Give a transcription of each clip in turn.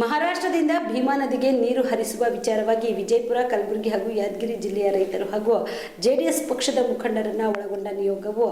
ಮಹಾರಾಷ್ಟ್ರದಿಂದ ಭೀಮಾ ನದಿಗೆ ನೀರು ಹರಿಸುವ ವಿಚಾರವಾಗಿ ವಿಜಯಪುರ, ಕಲಬುರಗಿ ಹಾಗೂ ಯಾದಗಿರಿ ಜಿಲ್ಲೆಯ ರೈತರು ಹಾಗೂ ಜೆಡಿಎಸ್ ಪಕ್ಷದ ಮುಖಂಡರನ್ನ ಒಳಗೊಂಡ ನಿಯೋಗವು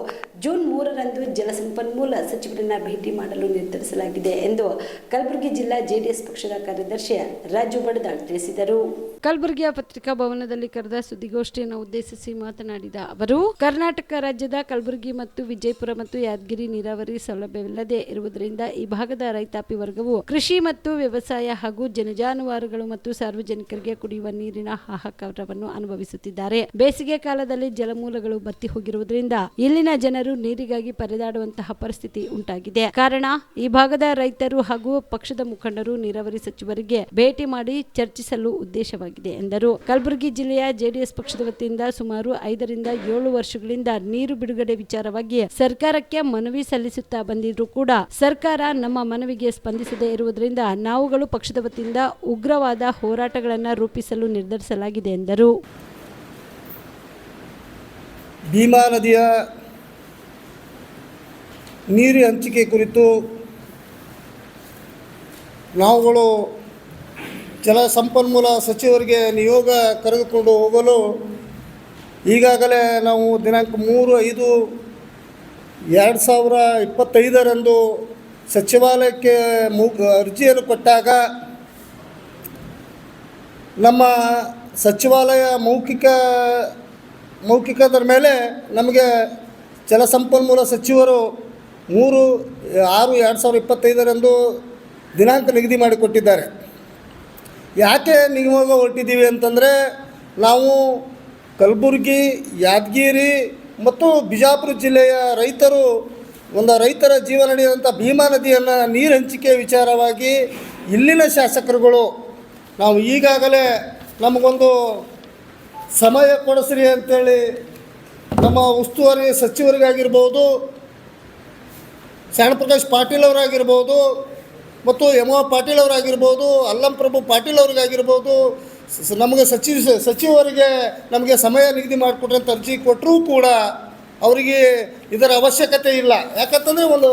ಜೂನ್ ಮೂರರಂದು ಜಲಸಂಪನ್ಮೂಲ ಸಚಿವರನ್ನ ಭೇಟಿ ಮಾಡಲು ನಿರ್ಧರಿಸಲಾಗಿದೆ ಎಂದು ಕಲಬುರಗಿ ಜಿಲ್ಲಾ ಜೆಡಿಎಸ್ ಪಕ್ಷದ ಕಾರ್ಯದರ್ಶಿ ರಾಜು ಬಡದಾಳ್ ತಿಳಿಸಿದರು. ಕಲಬುರಗಿಯ ಪತ್ರಿಕಾ ಭವನದಲ್ಲಿ ಕರೆದ ಸುದ್ದಿಗೋಷ್ಠಿಯನ್ನು ಉದ್ದೇಶಿಸಿ ಮಾತನಾಡಿದ ಅವರು, ಕರ್ನಾಟಕ ರಾಜ್ಯದ ಕಲಬುರಗಿ ಮತ್ತು ವಿಜಯಪುರ ಮತ್ತು ಯಾದಗಿರಿ ನೀರಾವರಿ ಸೌಲಭ್ಯವಿಲ್ಲದೆ ಇರುವುದರಿಂದ ಈ ಭಾಗದ ರೈತಾಪಿ ವರ್ಗವು ಕೃಷಿ ಮತ್ತು ವ್ಯವಸಾಯ ಹಾಗೂ ಜನಜಾನುವಾರುಗಳು ಮತ್ತು ಸಾರ್ವಜನಿಕರಿಗೆ ಕುಡಿಯುವ ನೀರಿನ ಹಾಹಾಕಾರವನ್ನು ಅನುಭವಿಸುತ್ತಿದ್ದಾರೆ. ಬೇಸಿಗೆ ಕಾಲದಲ್ಲಿ ಜಲಮೂಲಗಳು ಬತ್ತಿ ಹೋಗಿರುವುದರಿಂದ ಇಲ್ಲಿನ ಜನರು ನೀರಿಗಾಗಿ ಪರದಾಡುವಂತಹ ಪರಿಸ್ಥಿತಿ ಉಂಟಾಗಿದೆ. ಕಾರಣ, ಈ ಭಾಗದ ರೈತರು ಹಾಗೂ ಪಕ್ಷದ ಮುಖಂಡರು ನೀರಾವರಿ ಸಚಿವರಿಗೆ ಭೇಟಿ ಮಾಡಿ ಚರ್ಚಿಸಲು ಉದ್ದೇಶವಾಗಿದೆ ಎಂದರು. ಕಲಬುರಗಿ ಜಿಲ್ಲೆಯ ಜೆಡಿಎಸ್ ಪಕ್ಷದ ವತಿಯಿಂದ ಸುಮಾರು ಐದರಿಂದ ಏಳು ವರ್ಷಗಳಿಂದ ನೀರು ಬಿಡುಗಡೆ ವಿಚಾರವಾಗಿ ಸರ್ಕಾರಕ್ಕೆ ಮನವಿ ಸಲ್ಲಿಸುತ್ತಾ ಬಂದಿದ್ರು ಕೂಡ ಸರ್ಕಾರ ನಮ್ಮ ಮನವಿಗೆ ಸ್ಪಂದಿಸದೇ ಇರುವುದರಿಂದ ನಾವುಗಳು ಪಕ್ಷದ ವತಿಯಿಂದ ಉಗ್ರವಾದ ಹೋರಾಟಗಳನ್ನು ರೂಪಿಸಲು ನಿರ್ಧರಿಸಲಾಗಿದೆ ಎಂದರು. ಭೀಮಾ ನದಿಯ ನೀರು ಹಂಚಿಕೆ ಕುರಿತು ನಾವುಗಳು ಜಲಸಂಪನ್ಮೂಲ ಸಚಿವರಿಗೆ ನಿಯೋಗ ಕರೆದುಕೊಂಡು ಹೋಗಲು ಈಗಾಗಲೇ ನಾವು ದಿನಾಂಕ ಮೂರು ಐದು ಎರಡು ಸಾವಿರ ಇಪ್ಪತ್ತೈದರಂದು ಸಚಿವಾಲಯಕ್ಕೆ ಅರ್ಜಿಯನ್ನು ಕೊಟ್ಟಾಗ ನಮ್ಮ ಸಚಿವಾಲಯ ಮೌಖಿಕ ಮೌಖಿಕದರ ಮೇಲೆ ನಮಗೆ ಜಲಸಂಪನ್ಮೂಲ ಸಚಿವರು ಮೂರು, ಆರು, ಎರಡು ಸಾವಿರದ ಇಪ್ಪತ್ತೈದರಂದು ದಿನಾಂಕ ನಿಗದಿ ಮಾಡಿಕೊಟ್ಟಿದ್ದಾರೆ. ಯಾಕೆ ನಿಯೋಗ ಹೊರಟಿದ್ದೀವಿ ಅಂತಂದರೆ ನಾವು ಕಲಬುರಗಿ, ಯಾದಗಿರಿ ಮತ್ತು ಬಿಜಾಪುರ ಜಿಲ್ಲೆಯ ರೈತರು ಒಂದು ರೈತರ ಜೀವನ ನಡೆಯುವಂಥ ಭೀಮಾ ನದಿಯನ್ನು ನೀರು ಹಂಚಿಕೆ ವಿಚಾರವಾಗಿ ಇಲ್ಲಿನ ಶಾಸಕರುಗಳು ನಾವು ಈಗಾಗಲೇ ನಮಗೊಂದು ಸಮಯ ಕೊಡಿಸ್ರಿ ಅಂತೇಳಿ ನಮ್ಮ ಉಸ್ತುವಾರಿ ಸಚಿವರಿಗಾಗಿರ್ಬೋದು ಶರಣಪ್ರಕಾಶ್ ಪಾಟೀಲ್ ಅವರಾಗಿರ್ಬೋದು ಮತ್ತು ಎಂ ಪಾಟೀಲ್ ಅವರಾಗಿರ್ಬೋದು ಅಲ್ಲಂ ಪ್ರಭು ಪಾಟೀಲ್ ಅವರಿಗಾಗಿರ್ಬೋದು ನಮಗೆ ಸಚಿವ, ಸಚಿವರಿಗೆ ನಮಗೆ ಸಮಯ ನಿಗದಿ ಮಾಡಿಕೊಟ್ರೆ ಅಂತ ಅರ್ಜಿ ಕೊಟ್ಟರೂ ಕೂಡ ಅವರಿಗೆ ಇದರ ಅವಶ್ಯಕತೆ ಇಲ್ಲ. ಯಾಕಂತಂದರೆ ಒಂದು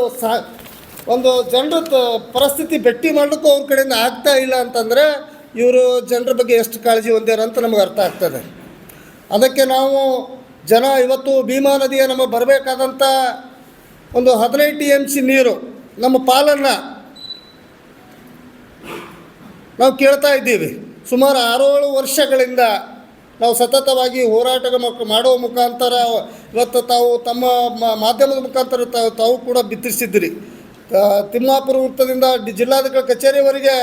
ಒಂದು ಜನರ ಪರಿಸ್ಥಿತಿ ಭೇಟಿ ಮಾಡಲಿಕ್ಕೂ ಅವ್ರ ಕಡೆಯಿಂದ ಆಗ್ತಾ ಇಲ್ಲ ಅಂತಂದರೆ ಇವರು ಜನರ ಬಗ್ಗೆ ಎಷ್ಟು ಕಾಳಜಿ ಹೊಂದ್ಯಾರ ಅಂತ ನಮಗೆ ಅರ್ಥ ಆಗ್ತದೆ. ಅದಕ್ಕೆ ನಾವು ಜನ ಇವತ್ತು ಭೀಮಾ ನದಿಯ ನಮಗೆ ಬರಬೇಕಾದಂಥ ಒಂದು ಹದಿನೈದು ಟಿ ಎಂ ಸಿ ನೀರು, ನಮ್ಮ ಪಾಲನ್ನು ನಾವು ಕೇಳ್ತಾ ಇದ್ದೀವಿ. ಸುಮಾರು ಆರೇಳು ವರ್ಷಗಳಿಂದ ನಾವು ಸತತವಾಗಿ ಹೋರಾಟ ಮಾಡುವ ಮುಖಾಂತರ ಇವತ್ತು ತಾವು ತಮ್ಮ ಮಾಧ್ಯಮದ ಮುಖಾಂತರ ತಾವು ಕೂಡ ಬಿತ್ತರಿಸಿದ್ದೀರಿ. ತಿಮ್ಮಾಪುರ ವೃತ್ತದಿಂದ ಜಿಲ್ಲಾಧಿಕಾರಿ ಕಚೇರಿವರೆಗೆ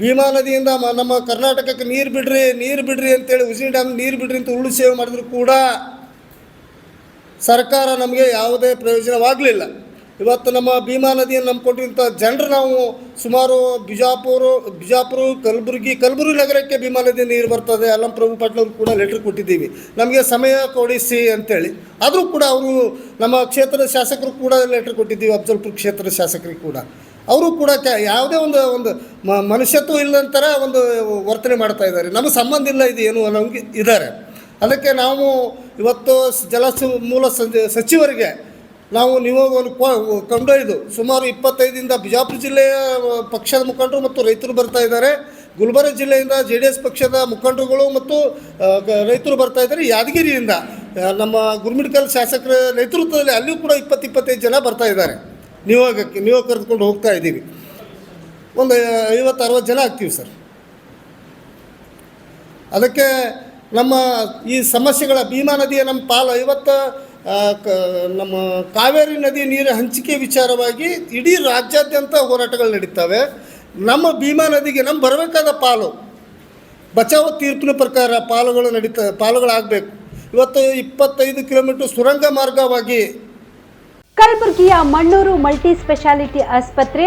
ಭೀಮಾ ನದಿಯಿಂದ ನಮ್ಮ ಕರ್ನಾಟಕಕ್ಕೆ ನೀರು ಬಿಡ್ರಿ ನೀರು ಬಿಡ್ರಿ ಅಂತೇಳಿ ಉಜಿನಿ ಡ್ಯಾಮ್ ನೀರು ಬಿಡ್ರಿ ಅಂತ ಉರುಳು ಸೇವೆ ಮಾಡಿದ್ರು ಕೂಡ ಸರ್ಕಾರ ನಮಗೆ ಯಾವುದೇ ಪ್ರಯೋಜನವಾಗಲಿಲ್ಲ. ಇವತ್ತು ನಮ್ಮ ಭೀಮಾ ನದಿಯನ್ನು ನಂಬಿಕೊಂಡಿರುವಂಥ ಜನರು ನಾವು ಸುಮಾರು ಬಿಜಾಪುರ ಬಿಜಾಪುರ, ಕಲಬುರಗಿ ಕಲಬುರಗಿ ನಗರಕ್ಕೆ ಭೀಮಾ ನದಿ ನೀರು ಬರ್ತದೆ. ಅಲ್ಲಂ ಪ್ರಭು ಪಾಟೀಲ್ ಕೂಡ ಲೆಟ್ರ್ ಕೊಟ್ಟಿದ್ದೀವಿ. ನಮಗೆ ಸಮಯ ಕೊಡಿಸಿ ಅಂತೇಳಿ. ಆದರೂ ಕೂಡ ಅವರು ನಮ್ಮ ಕ್ಷೇತ್ರದ ಶಾಸಕರು ಕೂಡ ಲೆಟ್ರ್ ಕೊಟ್ಟಿದ್ದೀವಿ, ಅಫ್ಜಲ್ಪುರ ಕ್ಷೇತ್ರದ ಶಾಸಕರಿಗೆ ಕೂಡ. ಅವರು ಕೂಡ ಕ, ಯಾವುದೇ ಒಂದು ಒಂದು ಮ, ಮನುಷ್ಯತ್ವ ಇಲ್ಲದಂತರ ಒಂದು ವರ್ತನೆ ಮಾಡ್ತಾ ಇದ್ದಾರೆ. ನಮಗೆ ಸಂಬಂಧ ಇಲ್ಲ ಇದು ಏನು ನಮಗೆ ಇದ್ದಾರೆ. ಅದಕ್ಕೆ ನಾವು ಇವತ್ತು ಜಲ ಮೂಲ ಸಚ- ಸಚಿವರಿಗೆ ನಾವು ನೀವು ಕೊ- ಕೊಂಡೊಯ್ದು ಸುಮಾರು ಇಪ್ಪತ್ತೈದಿಂದ ಬಿಜಾಪುರ ಜಿಲ್ಲೆಯ ಪಕ್ಷದ ಮುಖಂಡರು ಮತ್ತು ರೈತರು ಬರ್ತಾ ಇದ್ದಾರೆ. ಗುಲ್ಬರ್ಗ ಜಿಲ್ಲೆಯಿಂದ ಜೆ ಡಿ ಎಸ್ ಪಕ್ಷದ ಮುಖಂಡರುಗಳು ಮತ್ತು ರೈತರು ಬರ್ತಾ ಇದ್ದಾರೆ. ಯಾದಗಿರಿಯಿಂದ ನಮ್ಮ ಗುರುಮಿಡ್ಕಲ್ ಶಾಸಕರ ನೇತೃತ್ವದಲ್ಲಿ ಅಲ್ಲಿಯೂ ಕೂಡ ಇಪ್ಪತ್ತು ಇಪ್ಪತ್ತೈದು ಜನ ಬರ್ತಾ ಇದ್ದಾರೆ. ನಿಯೋಗಕ್ಕೆ ನಿಯೋಗ ಕರೆದುಕೊಂಡು ಹೋಗ್ತಾ ಇದ್ದೀವಿ ಒಂದು ಐವತ್ತು ಅರವತ್ತು ಜನ ಆಗ್ತೀವಿ ಸರ್. ಅದಕ್ಕೆ ನಮ್ಮ ಈ ಸಮಸ್ಯೆಗಳ ಭೀಮಾ ನದಿಯ ನಮ್ಮ ಪಾಲು ಐವತ್ತು ಕ, ನಮ್ಮ ಕಾವೇರಿ ನದಿ ನೀರು ಹಂಚಿಕೆ ವಿಚಾರವಾಗಿ ಇಡೀ ರಾಜ್ಯಾದ್ಯಂತ ಹೋರಾಟಗಳು ನಡೀತವೆ. ನಮ್ಮ ಭೀಮಾ ನದಿಗೆ ನಮ್ಮ ಬರಬೇಕಾದ ಪಾಲು, ಬಚಾವ ತೀರ್ಪಿನ ಪ್ರಕಾರ ಪಾಲುಗಳು ನಡೀತ, ಪಾಲುಗಳಾಗಬೇಕು. ಇವತ್ತು ಇಪ್ಪತ್ತೈದು ಕಿಲೋಮೀಟರ್ ಸುರಂಗ ಮಾರ್ಗವಾಗಿ ಕಲಬುರಗಿಯ ಮಣ್ಣೂರು ಮಲ್ಟಿ ಸ್ಪೆಷಾಲಿಟಿ ಆಸ್ಪತ್ರೆ